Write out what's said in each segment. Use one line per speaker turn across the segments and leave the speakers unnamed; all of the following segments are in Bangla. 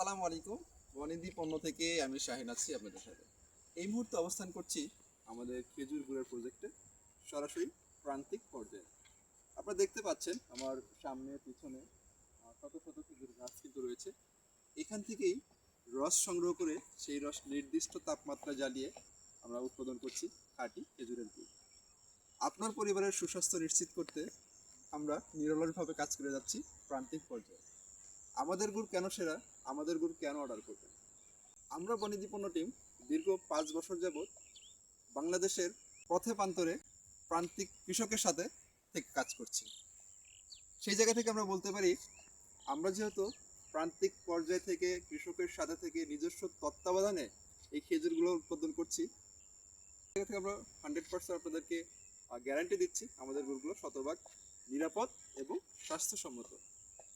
আসসালামু আলাইকুম। বনিদি পণ্য থেকে আমি শাহিন আছি আপনাদের সাথে। এই মুহূর্তে অবস্থান করছি আমাদের খেজুর গুড়ের প্রজেক্টে সরাসরি প্রান্তিক পর্যায়ে। আপনারা দেখতে পাচ্ছেন আমার সামনে, পিছনে শত শত খেজুর গাছ কিন্তু রয়েছে। এখান থেকেই রস সংগ্রহ করে সেই রস নির্দিষ্ট তাপমাত্রা জ্বালিয়ে আমরা উৎপাদন করছি খাঁটি খেজুরের গুড়। আপনার পরিবারের সুস্বাস্থ্য নিশ্চিত করতে আমরা নিরলসভাবে কাজ করে যাচ্ছি প্রান্তিক পর্যায়ে। আমাদের গুড় কেন সেরা? আমাদের গুড় কেন অর্ডার করবেন আমরা বনিদি পণ্য টিম দীর্ঘ পাঁচ বছর যাবৎ বাংলাদেশের পথে প্রান্তরে প্রান্তিক কৃষকের সাথে থেকে কাজ করছি। সেই জায়গা থেকে আমরা বলতে পারি, আমরা যেহেতু প্রান্তিক পর্যায় থেকে কৃষকের সাথে থেকে নিজস্ব তত্ত্বাবধানে এই খেজুরগুলো উৎপাদন করছি। জায়গা থেকে আমরা হান্ড্রেড পার্সেন্ট আপনাদেরকে গ্যারান্টি দিচ্ছি, আমাদের গুড়গুলো শতভাগ নিরাপদ এবং স্বাস্থ্যসম্মত।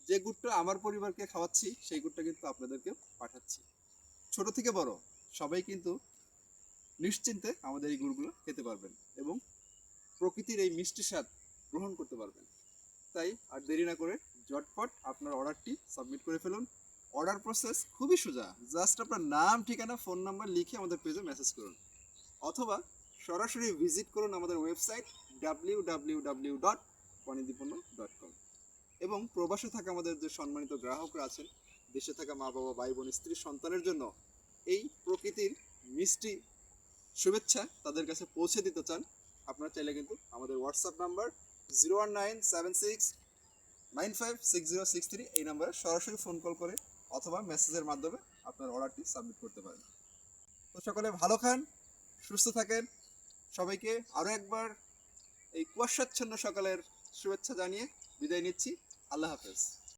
যে গুড়টা আমার পরিবারকে খাওয়াচ্ছি, সেই গুড়টা কিন্তু আপনাদেরকে পাঠাচ্ছি। ছোট থেকে বড়, সবাই কিন্তু নিশ্চিন্তে আমাদের এই গুড়গুলো খেতে পারবেন এবং প্রকৃতির এই মিষ্টি স্বাদ গ্রহণ করতে পারবেন। তাই আর দেরি না করে জটপট আপনার অর্ডারটি সাবমিট করে ফেলুন। অর্ডার প্রসেস খুবই সোজা, জাস্ট আপনার নাম, ঠিকানা, ফোন নাম্বার লিখে আমাদের পেজে মেসেজ করুন। অথবা সরাসরি ভিজিট করুন আমাদের website W W W dot dot com এবং প্রবাসে থাকা আমাদের যে সম্মানিত গ্রাহকরা আছেন, দেশে থাকা মা বাবা, ভাই বোন, স্ত্রী, সন্তানের জন্য এই প্রকৃতির মিষ্টি শুভেচ্ছা তাদের কাছে পৌঁছে দিতে চান, আপনারা চাইলে কিন্তু আমাদের WhatsApp number zero one nine seven six nine five six zero six three এই নাম্বারে সরাসরি ফোন কল করে অথবা মেসেজের মাধ্যমে আপনার অর্ডারটি সাবমিট করতে পারেন। তো সকলে ভালো খান, সুস্থ থাকেন, সবাইকে আরও একবার এই কুয়াশাচ্ছন্ন সকালের শুভেচ্ছা জানিয়ে বিদায় নিচ্ছি। আল্লাহ হাফেজ।